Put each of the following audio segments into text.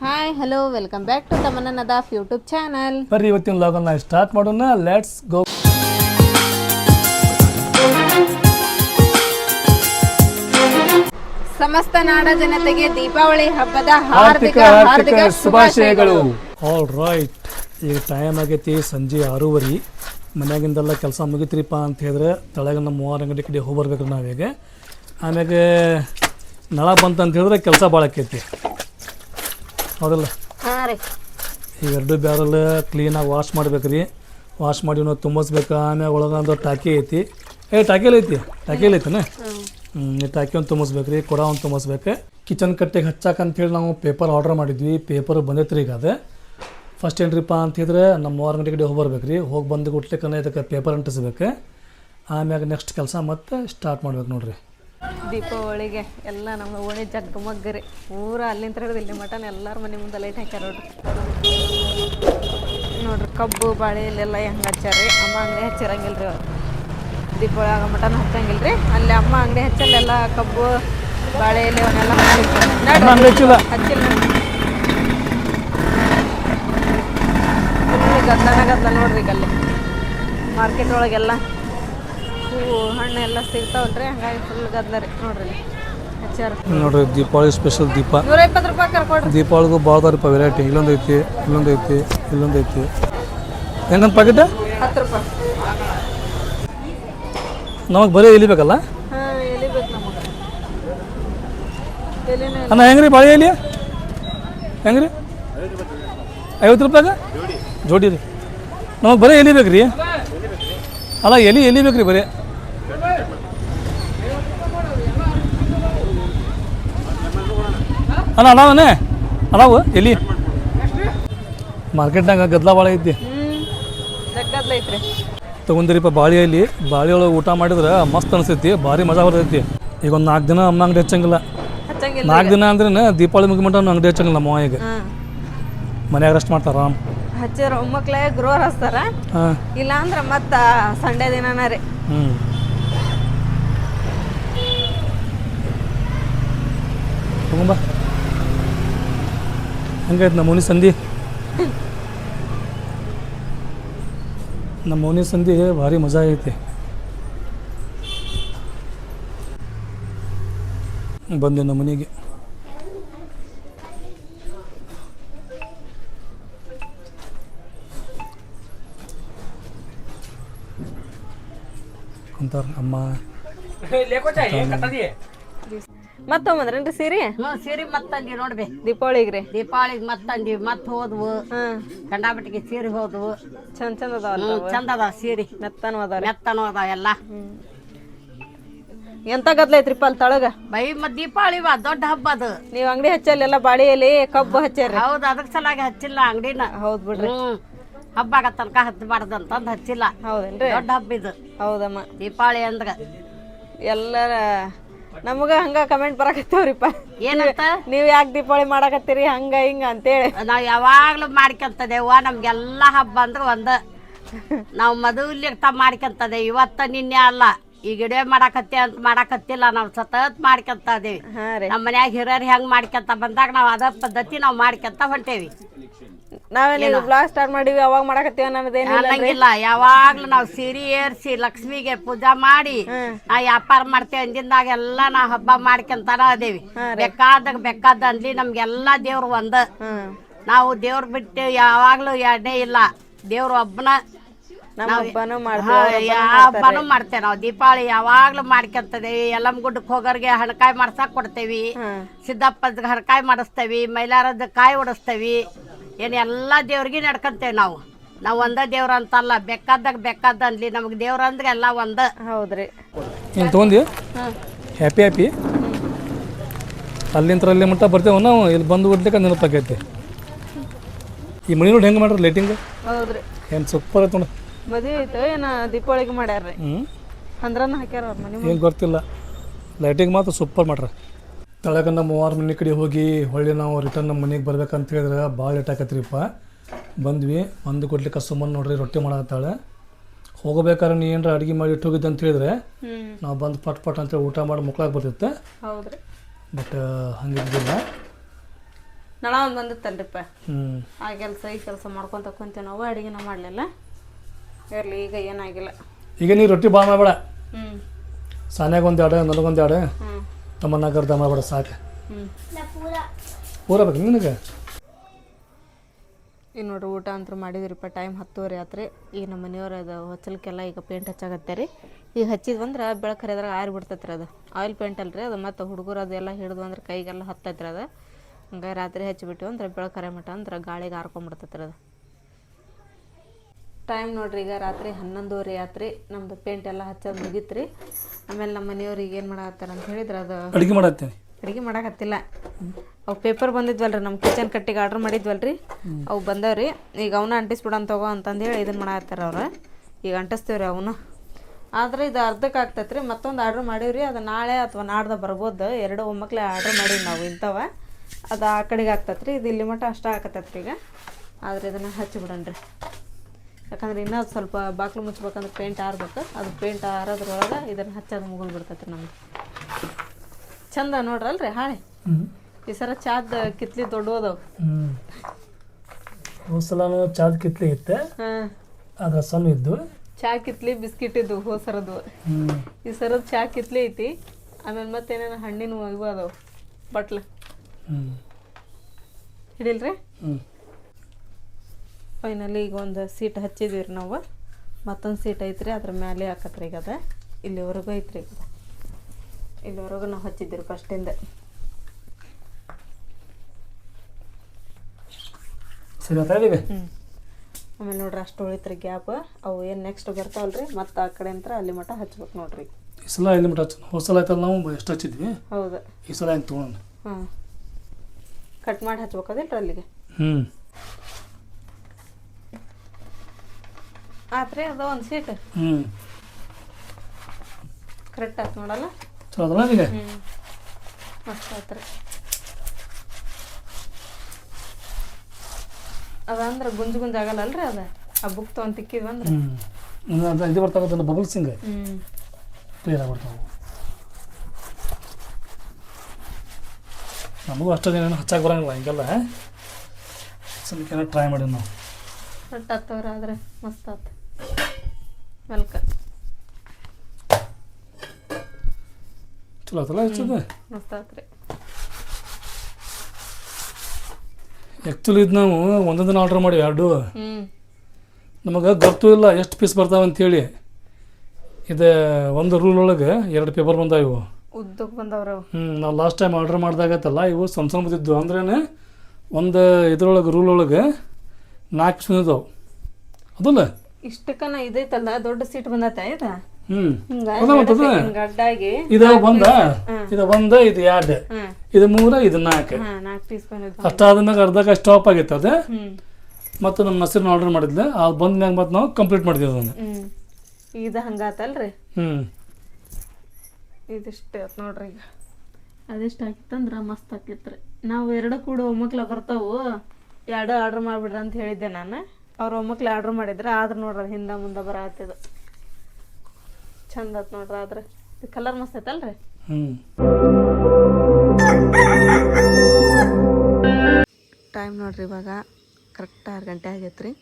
Hi hello welcome back to Tamanna Nadaf YouTube channel ಬರ್ರಿ ಇವತ್ತಿನ ಲಾಗನ್ನ start ಮಾಡೋಣ. Let's go ಸಮಸ್ತ ನಾಡ ಜನತೆಗೆ ದೀಪಾವಳಿ ಹಬ್ಬದ ಹಾರ್ದಿಕ ಹಾರ್ದಿಕ ಶುಭಾಶಯಗಳು. ಆಲ್ ರೈಟ್ ಈಗ ಟೈಮ್ ಆಗೈತಿ ಸಂಜೆ ಆರೂವರೆ. ಮನ್ಯಾಗಿಂದೆಲ್ಲ ಕೆಲಸ ಮುಗಿತ್ರಿಪ್ಪ ಅಂತ ಹೇಳಿದ್ರೆ ತಳಗ ನಮ್ಮ ಮೂವರ ಅಂಗಡಿ ಕಡೆ ಹೋಗಿ ಬರ್ಬೇಕು ನಾವೀಗ. ಆಮ್ಯಾಗ ನಳ ಬಂತಂತ ಹೇಳಿದ್ರೆ ಕೆಲಸ ಭಾಳ ಆಕೈತಿ. ಹೌದಲ್ಲ ಹಾಂ ರೀ. ಈಗ ಎರಡು ಬ್ಯಾರಲ್ ಕ್ಲೀನಾಗಿ ವಾಶ್ ಮಾಡ್ಬೇಕ್ರಿ ವಾಶ್ ಮಾಡಿ ನಾವು ತುಂಬಿಸ್ಬೇಕು. ಆಮ್ಯಾಗ ಒಳಗೊಂದು ಟಾಕಿ ಐತಿ. ಏ ಟಾಕಿಯಲ್ಲಿ ಐತಿ? ಟಾಕಿಯಲ್ಲಿ ಐತನ? ಹ್ಞೂ ಟಾಕಿ ಒಂದು ತುಂಬಿಸ್ಬೇಕು ರೀ. ಕೊಡ ಒಂದು ತುಂಬಿಸ್ಬೇಕು. ಕಿಚನ್ ಕಟ್ಟೆಗೆ ಹಚ್ಚಾಕ ಅಂತೇಳಿ ನಾವು ಪೇಪರ್ ಆರ್ಡರ್ ಮಾಡಿದ್ವಿ. ಪೇಪರ್ ಬಂದೈತ್ರಿ ಈಗ ಅದು. ಫಸ್ಟ್ ಏನ್ರಿಪ್ಪ ಅಂತಿದ್ರೆ ನಮ್ಮ ಮೂರು ಗಂಟೆ ಕಡೆ ಹೋಗಿ ಬರ್ಬೇಕು ರೀ. ಹೋಗಿ ಬಂದು ಗುಟ್ಲಿಕ್ಕನ ಇದಕ್ಕೆ ಪೇಪರ್ ಅಂಟಿಸ್ಬೇಕು. ಆಮ್ಯಾಗ ನೆಕ್ಸ್ಟ್ ಕೆಲಸ ಮತ್ತೆ ಸ್ಟಾರ್ಟ್ ಮಾಡ್ಬೇಕು ನೋಡ್ರಿ. ದೀಪಾವಳಿಗೆ ಎಲ್ಲ ನಮ್ಮ ಓಣಿ ಜಗ್ಗಮಗ್ಗರಿ ಊರ ಅಲ್ಲಿಂದ ಹಿಡಿದು ಇಲ್ಲಿ ಮಟನ್ ಎಲ್ಲರ ಮನೆ ಮುಂದೆ ಲೈಟ್ ಹಾಕ್ಯಾರ ನೋಡ್ರಿ. ನೋಡ್ರಿ ಕಬ್ಬು ಬಾಳೆ ಇಲ್ಲೆಲ್ಲ ಹೆಂಗೆ ಹಚ್ಚಾರಿ ಅಮ್ಮ ಅಂಗಡಿ ಹಚ್ಚಿರಂಗಿಲ್ಲ ರೀ ಅವ್ರು. ದೀಪಾವಳಿ ಆಗ ಮಟನ್ ಹಚ್ಚಂಗಿಲ್ಲ ರೀ ಅಲ್ಲಿ ಅಮ್ಮ ಅಂಗಡಿ ಹಚ್ಚಲ್ಲೆಲ್ಲ ಕಬ್ಬು ಬಾಳೆ ಎಲೆ ಅವನ್ನೆಲ್ಲ ಹಚ್ಚಿಲ್ಲ? ಗದ್ದಾನ ಗದ್ದ ಗದ್ದಲ ಗದ್ದಲ ನೋಡ್ರಿ ಈಗ ಅಲ್ಲಿ. ಮಾರ್ಕೆಟ್ ಒಳಗೆಲ್ಲ. ಹೂವು ಹಣ್ಣು ಎಲ್ಲ ಸಿಗ್ತಾವಲ್ರಿ? ಹಂಗಾಗಿ ಫುಲ್ ಗದ್ದಲ ರೀ. ನೋಡ್ರಿ. ಹಚ್ಚಾರ ನೋಡ್ರಿ ದೀಪಾವಳಿ ಸ್ಪೆಷಲ್ ದೀಪ. ನೂರ ಇಪ್ಪತ್ತು ರೂಪಾಯಿ ಕರ್ಕೊಡ್ರಿ ದೀಪಾವಳಿಗೂ ಭಾಳ ಅದಾರಪ್ಪ ವೆರೈಟಿ ಇಲ್ಲೊಂದು ಐತಿ ಇಲ್ಲೊಂದು ಐತಿ ಇಲ್ಲೊಂದು ಐತಿ. ಹೆಂಗಂತ ಪ್ಯಾಕೆಟ್ ಹತ್ತು ರೂಪಾಯಿ. ನಮಗೆ ಬರೀ ಎಲಿ ಬೇಕಲ್ಲ. ಅಣ್ಣ ಹೆಂಗ್ರಿ ಬಾಳೆ ಎಲಿ? ಹೆಂಗ್ರಿ? ಐವತ್ತು ರೂಪಾಯಿ ಜೋಡಿ ರೀ. ನಮಗೆ ಬರೀ ಎಲಿ ಬೇಕ್ರಿ. ಅಲ್ಲ ಎಲಿ ಎಲಿ ಬೇಕ್ರಿ ಬರೀ. ಅಣ್ಣ ಅದಾವನೇ ಅದಾವು ಎಲ್ಲಿ? ಮಾರ್ಕೆಟ್ನಾಗ ಗದ್ದಲ ಭಾಳ ಐತಿ. ತೊಗೊಂಡಿರಿಪ್ಪ ಬಾಳೆ ಎಲಿ ಬಾಳೆ ಒಳಗೆ ಊಟ ಮಾಡಿದ್ರೆ ಮಸ್ತ್ ಅನಿಸ್ತೈತಿ ಭಾರಿ ಮಜಾ ಬರ್ತೈತಿ. ಈಗ ಒಂದು ನಾಲ್ಕು ದಿನ ಅಮ್ಮ ಅಂಗಡಿ ಹಚ್ಚಂಗಿಲ್ಲ. ನಾಲ್ಕು ದಿನ ಅಂದ್ರೆ ದೀಪಾವಳಿ ಮುಗಿಮಟ್ಟ ಅಂಗಡಿ ಹಚ್ಚಂಗಿಲ್ಲ ನಮ್ಮ ಈಗ. ಮನ್ಯಾಗ ರೆಸ್ಟ್ ಮಾಡ್ತಾರ ಹಚ್ಚಾರ ಒಮ್ಮಕ್ಳೆ ಗ್ರೋರ್ ಹಚ್ತಾರ. ಇಲ್ಲ ಅಂದ್ರೆ ಮತ್ತೆ ಸಂಡೇ ದಿನನ ರೀ. ಹ್ಞೂ ತಗೊಂಬ ಹಂಗಾಯ್ತು ನಮ್ಮ ಮೌನಿ ಸಂಧಿ. ನಮ್ಮ ಮೌನಿ ಸಂಧಿ ಭಾರಿ ಮಜಾ ಐತಿ. ಬಂದೆ ನಮ್ಮ ಮನೆಗೆ ಕುಂತಾರ ಅಮ್ಮ ಮತ್ತೊಮ್ಮದ್ರೇನ್ರಿ ಸೀರೆ? ಹ್ಞೂ ಸೀರೆ ಮತ್ತಂದಿ ನೋಡ್ಬಿ. ದೀಪಾವಳಿಗೆ ರೀ ದೀಪಾವಳಿಗೆ ಮತ್ತಂದಿ ಮತ್ತೆ ಹೋದ್ವು. ಕಂಡಾಪಟ್ಟಿಗೆ ಸೀರೆ ಹೋದ್ವು. ಚಂದ ಚಂದ ಅದಾವಲ್ಲ ಹ್ಞೂ ಚಂದ ಅದಾವ ಸೀರೆ. ಮೆತ್ತನೂ ಅದಾವ್ರಿ? ಮೆತ್ತನೂ ಅದಾವ ಎಲ್ಲ. ಎಂತ ಗದ್ಲ ಐತ್ರಿಪ್ಪ ಅಲ್ಲಿ ತಳಗ? ಬೈ ಮತ್ ದೀಪಾವಳಿ ವಾ ದೊಡ್ಡ ಹಬ್ಬ ಅದು. ನೀವು ಅಂಗಡಿ ಹಚ್ಚಲ್ಲೆಲ್ಲ ಬಾಳೆ ಎಲೆ ಕಬ್ಬು ಹಚ್ಚಾರಿ ಹೌದು ಅದಕ್ಕೆ ಸಲಾಗಿ ಹಚ್ಚಿಲ್ಲ ಅಂಗಡಿನ. ಹೌದ್ ಬಿಡ್ರಿ. ಹಬ್ಬ ಆಗ ತನಕ ಹಚ್ಚಬಾರ್ದು ಅಂತಂದ್ ಹಚ್ಚಿಲ್ಲ. ಹೌದೇನ್ರಿ? ದೊಡ್ಡ ಹಬ್ಬ ಇದು. ಹೌದಮ್ಮ. ದೀಪಾವಳಿ ಅಂದ್ರ. ಎಲ್ಲರ ನಮಗ ಹಂಗ ಕಮೆಂಟ್ ಬರಾಕತ್ತೇವ್ರಿಪ್ಪ. ಏನಂತ? ನೀವ್ ಯಾಕೆ ದೀಪಾವಳಿ ಮಾಡಾಕತ್ತೀರಿ? ಹಂಗ ಹಿಂಗ ಅಂತೇಳಿ. ನಾವು ಯಾವಾಗ್ಲೂ ಮಾಡ್ಕೊಂತದೇವ ನಮ್ಗೆಲ್ಲ ಹಬ್ಬ ಅಂದ್ರೆ ಒಂದ. ನಾವು ಮದುವೆಲಿರ್ತ ಮಾಡ್ಕೊಂತದೆ ಇವತ್ತ ನಿನ್ನೆ ಅಲ್ಲ. ಈ ಗಿಡ ಮಾಡಕತ್ತೆ ಅಂತ ಮಾಡಾಕತ್ತಿಲ್ಲ ನಾವು ಸತತ್ ಮಾಡ್ಕೊಂತ ಅದೇವಿ ನಮ್ಮ ಮನ್ಯಾಗ ಹಿರಿಯರು ಹೆಂಗ್ ಮಾಡ್ಕೊಂತ ಬಂದಾಗ ನಾವು ಅದ ಪದ್ಧತಿ ನಾವು ಮಾಡ್ಕೊಂತ ಹೊಂಟೇವಿ. ನಾವೇ ನೀವು ಬ್ಲಾಗ್ ಸ್ಟಾರ್ಟ್ ಮಾಡಿವಿ ಅವಾಗ ಮಾಡಾಕತ್ತೀವ ಅನ್ನೋದೇನಿಲ್ಲ ಅನ್ನಂಗಿಲ್ಲ ಯಾವಾಗ್ಲೂ ನಾವು ಸೀರೆ ಏರ್ಸಿ ಲಕ್ಷ್ಮಿಗೆ ಪೂಜಾ ಮಾಡಿ ಆ ವ್ಯಾಪಾರ ಮಾಡ್ತೇವೆ. ಅಂದಿಂದಾಗ ಎಲ್ಲ ನಾವು ಹಬ್ಬ ಮಾಡ್ಕೊಂತಾರ ಅದೇವಿ. ಬೇಕಾದಾಗ ಬೇಕಾದ ಅಂದ್ಲಿ ನಮ್ಗೆಲ್ಲಾ ದೇವ್ರು ಒಂದ. ನಾವು ದೇವ್ರ ಬಿಟ್ಟು ಯಾವಾಗ್ಲೂ ಎರಡನೇ ಇಲ್ಲ. ದೇವ್ರ ಒಬ್ಬನ ನಮ್ಮ ಹಬ್ಬನೂ ಹಾ, ಮಾಡ್ತೀವಿ ಹಬ್ಬನೂ ಮಾಡ್ತೇವೆ ನಾವು. ದೀಪಾವಳಿ ಯಾವಾಗ್ಲೂ ಮಾಡ್ಕೊಂತದೇವಿ ಎಲ್ಲಮ್ಮ ಗುಡ್ಡಕ್ಕೆ ಹೋಗೋರ್ಗೆ ಹಣಕಾಯಿ ಮಾಡ್ಸಕ್ ಕೊಡ್ತೇವಿ. ಸಿದ್ದಪ್ಪದ ಹಣಕಾಯಿ ಮಾಡಿಸ್ತೇವಿ. ಮೈಲಾರದ ಕಾಯಿ ಹೊಡಿಸ್ತೇವಿ ಏನ್ ಎಲ್ಲ ದೇವ್ರಿಗೆ ನಡ್ಕಂತೇವೆ ನಾವು. ನಾವು ಒಂದ ದೇವ್ರ ಅಂತಲ್ಲ ಬೇಕಾದಾಗ ಬೇಕಾದ ಅನ್ಲಿ. ನಮ್ಗೆ ದೇವ್ರ ಅಂದ್ರೆ ಎಲ್ಲ ಒಂದ. ಹೌದ್ರಿ. ಏನು ತೊಗೊಂಡಿ ಹ್ಯಾಪಿ ಹ್ಯಾಪಿ ಅಲ್ಲಿಂತ್ರ ಅಲ್ಲಿ ಮಟ್ಟ ಬರ್ತೇವೆ ನಾವು ಇಲ್ಲಿ ಬಂದು ಬಿಡ್ಲಿಕ್ಕೆ ನೆನಪಾಕೈತಿ ಈ ಮನೆ ನೋಡಿ ಹೆಂಗೆ ಮಾಡ್ರಿ ಲೈಟಿಂಗ್ ಹೌದ್ರಿ. ಏನು ಸೂಪರ್ ಐತೆ ನೋಡಿ. ಮದುವೆ ಐತೆ ಏನು ದೀಪಾವಳಿಗೆ ಮಾಡ್ಯಾರ್ರಿ. ಹ್ಞೂ ಅಂದ್ರನ ಹಾಕ್ಯಾರ ಅವ್ರ ಮನೆ ಏನು ಗೊತ್ತಿಲ್ಲ. ಲೈಟಿಂಗ್ ಮಾತ್ರ ಸೂಪರ್ ಮಾಡ್ರಿ. ತಳಗ ನಮ್ಮ ಮೂವಾರು ಮನೆ ಕಡೆ ಹೋಗಿ ಹೊಳ್ಳಿ ನಾವು ರಿಟರ್ನ್ ನಮ್ಮ ಮನೆಗೆ ಬರ್ಬೇಕಂತ ಹೇಳಿದ್ರೆ ಭಾಳ ಲೇಟ್ ಆಕತ್ರಿಪ್ಪ. ಬಂದ್ವಿ ಒಂದು ಕೊಡ್ಲಿಕ್ಕೆ ಸುಮ್ಮನೆ ನೋಡ್ರಿ ರೊಟ್ಟಿ ಮಾಡತ್ತಾಳೆ ಹೋಗಬೇಕಾದ್ರೆ ನೀ ಏನರ ಅಡುಗೆ ಮಾಡಿ ಇಟ್ಟು ಹೋಗಿದ್ದೆ ಅಂತ ಹೇಳಿದ್ರೆ ನಾವು ಬಂದು ಪಟ್ ಪಟ್ ಅಂತೇಳಿ ಊಟ ಮಾಡಿ ಮುಕ್ಳಾಗಿ ಬರ್ತಿತ್ತೆ. ಬಟ್ ಹಂಗಿದ್ದಿಲ್ಲ. ನಳ ಒಂದು ಬಂದಿತ್ತಲ್ರಿಪ್ಪ. ಹ್ಞೂ ಆ ಕೆಲಸ ಈ ಕೆಲಸ ಮಾಡ್ಕೊಂತ ಕುಂತೀವಿ ನಾವು ಅಡುಗೆನ ಮಾಡಲಿಲ್ಲ. ಇರಲಿ ಈಗ ಏನಾಗಿಲ್ಲ. ಈಗ ನೀ ರೊಟ್ಟಿ ಭಾಳ ಮಾಡಬೇಡ. ಸಾನ್ಯಾಗ ಒಂದು ಎರಡು ನನಗೊಂದು ಎರಡು. ತಮ್ಮನ್ನ ಕರ್ದ ಸಾಕು. ಹ್ಞೂ ಪೂರ ಬೇಕು ನಿನಗೆ? ಈಗ ನೋಡ್ರಿ, ಊಟ ಅಂತೂ ಮಾಡಿದ್ರಿಪ್ಪ, ಟೈಮ್ ಹತ್ತುವರೆ ಆತ್ರಿ. ಈಗ ನಮ್ಮ ಮನೆಯವ್ರು ಅದು ಹೊಚ್ಚಲ್ಕೆಲ್ಲ ಈಗ ಪೇಂಟ್ ಹಚ್ಚಾಗತ್ತೆ ರೀ. ಈಗ ಹಚ್ಚಿದ್ ಬಂದ್ರೆ ಬೆಳಕು ಹರಿಯೋದ್ರಾಗ ಆರಿ ಬಿಡ್ತೈತ್ರಿ ಅದು. ಆಯಿಲ್ ಪೇಂಟ್ ಅಲ್ರಿ ಅದು, ಮತ್ತು ಹುಡುಗರು ಅದೆಲ್ಲ ಹಿಡಿದು ಅಂದ್ರೆ ಕೈಗೆಲ್ಲ ಹತ್ತೈತ್ರಿ ಅದು. ಹಂಗೆ ರಾತ್ರಿ ಹಚ್ಚಿಬಿಟ್ಟು ಅಂದ್ರೆ ಬೆಳಕು ಹರಿಯ ಮಟ ಅಂದ್ರೆ ಗಾಳಿಗೆ ಹಾರ್ಕೊಂಬಿಡ್ತೈತ್ರಿ ಅದು. ಟೈಮ್ ನೋಡ್ರಿ ಈಗ ರಾತ್ರಿ ಹನ್ನೊಂದುವರೆ ಆತ್ರಿ ನಮ್ದು ಪೇಂಟ್ ಎಲ್ಲ ಹಚ್ಚೋದು ಮುಗೀತ್ರಿ. ಆಮೇಲೆ ನಮ್ಮ ಮನೆಯವ್ರಿಗೆ ಏನು ಮಾಡತ್ತಾರ ಅಂತ ಹೇಳಿದ್ರೆ ಅದು ಅಡುಗೆ ಮಾಡತ್ತೀನಿ. ಅಡುಗೆ ಮಾಡಕತ್ತಿಲ್ಲ. ಅವು ಪೇಪರ್ ಬಂದಿದ್ವಲ್ರಿ ನಮ್ಮ ಕಿಚನ್ ಕಟ್ಟಿಗೆ ಆರ್ಡ್ರ್ ಮಾಡಿದ್ವಲ್ರಿ. ಅವು ಬಂದವ್ರಿ ಈಗ ಅವನ್ನ ಅಂಟಿಸ್ಬಿಡೋಣ ತಗೋ ಅಂತಂದೇಳಿ ಇದನ್ನು ಮಾಡತ್ತಾರ ಅವ್ರು. ಈಗ ಅಂಟಿಸ್ತೀವ್ರಿ ಅವನು. ಆದ್ರೆ ಇದು ಅರ್ಧಕ್ಕೆ ಆಗ್ತೈತ್ರಿ ಮತ್ತೊಂದು ಆರ್ಡ್ರ್ ಮಾಡೀವ್ರಿ ಅದು ನಾಳೆ ಅಥವಾ ನಾಡ್ದ ಬರ್ಬೋದು. ಎರಡು ಒಮ್ಮಕ್ಲೆ ಆರ್ಡ್ರ್ ಮಾಡೀವಿ ನಾವು ಇಂಥವ. ಅದು ಆ ಕಡೆಗೆ ಆಗ್ತೈತ್ರಿ ಇದು ಇಲ್ಲಿ ಮಟ್ಟ ಅಷ್ಟ ಆಗತ್ತೈತ್ರಿ ಈಗ. ಆದ್ರೆ ಇದನ್ನು ಹಚ್ಚಿಬಿಡಣ್ರಿ ಯಾಕಂದ್ರೆ ಇನ್ನೂ ಸ್ವಲ್ಪ ಬಾಕ್ಲು ಮುಚ್ಬೇಕಂದ್ರೆ ಪೇಂಟ್ ಆರ್ಬೇಕು. ಅದು ಪೇಂಟ್ ಆರೋದ್ರೊಳಗೆ ಇದನ್ನು ಹಚ್ಚೋದು ಮುಗಿದು ಬಿಡ್ತೈತೆ ನಮ್ಗೆ ಚಂದ ನೋಡ್ರಲ್ರಿ ಹಾಳೆ? ಈ ಸರ ಚಾದ್ ಕಿತ್ಲಿ ದೊಡ್ಡೋದವು ಹ್ಞೂ ಹೋದ ಸಲನೂ ಚಾದ ಕಿತ್ಲಿ ಇತ್ತೆ. ಹಾಂ. ಅದ್ರ ಸಣ್ಣ ಇದ್ದು. ಚಾ ಕಿತ್ಲಿ ಬಿಸ್ಕಿಟ್ ಇದ್ದು ಹೋ ಸರದ್ದು ಹ್ಞೂ ಈ ಸರದ ಚಾ ಕಿತ್ಲಿ ಐತಿ. ಆಮೇಲೆ ಮತ್ತೇನೇನು ಹಣ್ಣಿನ ಇವು ಅದಾವು. ಬಟ್ಲ. ಹ್ಞೂ ಹಿಡಿಲ್ರಿ? ಹ್ಞೂ ಫೈನಲಿ ಈಗ ಒಂದು ಸೀಟ್ ಹಚ್ಚಿದ್ವಿ ರೀ ನಾವು. ಮತ್ತೊಂದು ಸೀಟ್ ಐತ್ರಿ ಅದ್ರ ಮೇಲೆ ಹಾಕತ್ರಿ ಈಗ ಅದ. ಇಲ್ಲಿವರೆಗೂ ಐತ್ರಿ ಈಗ ಇಲ್ಲಿವರೆಗೂ ನಾವು ಹಚ್ಚಿದ್ದೀವಿ ಫಸ್ಟಿಂದ ಆಮೇಲೆ ನೋಡ್ರಿ ಅಷ್ಟು ಉಳಿತ್ರಿ ಗ್ಯಾಪ್. ಅವು ಏನು ನೆಕ್ಸ್ಟ್ ಬರ್ತಾವಲ್ರಿ ಮತ್ತೆ ಆ ಕಡೆ ಅಂತ ಅಲ್ಲಿ ಮಟ್ಟ ಹಚ್ಬೇಕು ನೋಡ್ರಿ. ಈ ಸಲ ಇಲ್ಲಿ ಮಟ್ಟ ಆಯ್ತಲ್ಲ ನಾವು ಎಷ್ಟು ಹಚ್ಚಿದ್ವಿ? ಹೌದು. ಈ ಸಲ ಏನು ತೊಗೊಳೋಣ? ಹಾಂ. ಕಟ್ ಮಾಡಿ ಹಚ್ಬೇಕಾದ್ರೆ ಅಲ್ಲಿಗೆ? ಹ್ಞೂ ಆತ್ರಿ ಅದ ಒಂದು ಸೀಟ್ ಹ್ಞೂ ಕರೆಕ್ಟ್ ಆಯ್ತು ನೋಡಲ್ಲ? ಚಲೋ ಅದಲ್ಲ ಈಗ ಹ್ಞೂ ಮಸ್ತ್ ಆತ್ರಿ ಅದಂದ್ರೆ ಗುಂಜು ಗುಂಜು ಆಗಲ್ಲ ಅಲ್ರಿ ಅದ? ಆ ಬುಕ್ ತೊಗೊಂಡು ತಿಕ್ಕಿದ್ವಿ ಅಂದ್ರೆ? ಹ್ಞೂ ಅದು ಇದು ಬರ್ತಾಗತ್ತಲ್ಲ ಬಬಲ್ಸಿಂಗ್ ಹ್ಞೂ ಕ್ಲಿಯರ್ ಆಗ್ಬಿಡ್ತಾವೆ ನಮಗೂ ಅಷ್ಟೊಂದೇನು ಹಚ್ಚಕ್ಕೆ ಬರಂಗಿಲ್ಲ ಹಿಂಗೆಲ್ಲ ಸ್ವಲ್ಪ ಟ್ರೈ ಮಾಡಿ ನಾವು. ಆದ್ರೆ ಮಸ್ತ್ ಆತು. ವೆಲ್ಕ ಚಲೋ ಆತಲ್ಲ ಹಚ್ಚದ ಮಸ್ತ್ ಆತ್ರಿ. ಆ್ಯಕ್ಚುಲಿ ಇದು ನಾವು ಒಂದೊಂದಿನ ಆರ್ಡ್ರ್ ಮಾಡಿ ಎರಡು. ಹ್ಞೂ ನಮಗೆ ಗೊತ್ತೂ ಇಲ್ಲ ಎಷ್ಟು ಪೀಸ್ ಬರ್ತಾವೆ ಅಂತೇಳಿ. ಇದು ಒಂದು ರೂಲ್ ಒಳಗೆ ಎರಡು ಪೇಪರ್ ಬಂದಾವ ಇವು. ಉದ್ದಕ್ಕೆ ಬಂದವ್ರ ಹ್ಞೂ ನಾವು ಲಾಸ್ಟ್ ಟೈಮ್ ಆರ್ಡ್ರ್ ಮಾಡಿದಾಗತ್ತಲ್ಲ ಇವು ಸಣ್ಣ ಸಣ್ಣ ಬಂದಿದ್ದು ಅಂದ್ರೇ ಒಂದು ಇದ್ರೊಳಗೆ ರೂಲ್ ಒಳಗೆ ನಾಲ್ಕು ಪೀಸ್ ಬಂದಿದ್ದವು ಅದಲ್ಲ? ಇಷ್ಟಕ್ಕನ ಇದೈತಲ್ಲ ದೊಡ್ಡ ಸೀಟ್ ಬಂದತ್ತ ಇದು? ಇದ ಅಡ್ಡಾಗಿ ಇದು ಒಂದ ಇದು ಒಂದ ಇದು ಎರಡು. ಇದು ಮೂರ ಇದು ನಾಲ್ಕು. ಹಾಂ ನಾಲ್ಕು ಪೀಸ್ ಬಂದಿದ್ವು ಅಷ್ಟಾದ ಮ್ಯಾಗ ಅರ್ಧಕ್ಕೆ ಸ್ಟಾಪ್ ಆಗಿತ್ತು ಅದು. ಮತ್ತು ನಮ್ಮ ನಸೀರ್ನ ಆರ್ಡರ್ ಮಾಡಿದ್ಲೆ. ಅದು ಬಂದ ಮ್ಯಾಗ ಮತ್ತೆ ನಾವು ಕಂಪ್ಲೀಟ್ ಮಾಡಿದ್ವಿ ಅದನ್ನ. ಇದು ಹಂಗಾತಲ್ರಿ ಹ್ಮ್. ಇದಿಷ್ಟು ನೋಡ್ರಿ ಈಗ. ಅದೆಷ್ಟು ಆಗಿತ್ತಂದ್ರ ಮಸ್ತ್ ಆಕಿತ್ರಿ. ನಾವು ಎರಡು ಕೂಡ ಒಮ್ಮಕ್ಲ ಬರ್ತಾವು. ಎರಡು ಆರ್ಡರ್ ಮಾಡ್ಬಿಡ್ರಿ ಅಂತ ಹೇಳಿದ್ದೆ ನಾನು. ಅವ್ರು ಒಮ್ಮಕ್ಳು ಆರ್ಡ್ರ್ ಮಾಡಿದ್ರೆ ಆದ್ರೆ ನೋಡ್ರಿ ಹಿಂದೆ ಮುಂದೆ ಬರತ್ತಿದ್ದು ಚಂದ ಆತ್ ನೋಡ್ರಿ ಆದ್ರೆ. ಇದು ಕಲರ್ ಮಸ್ತ್ ಐತಲ್ರಿ? ಟೈಮ್ ನೋಡ್ರಿ ಇವಾಗ ಕರೆಕ್ಟ್ ಆರು ಗಂಟೆ ಆಗೈತೆ ರೀ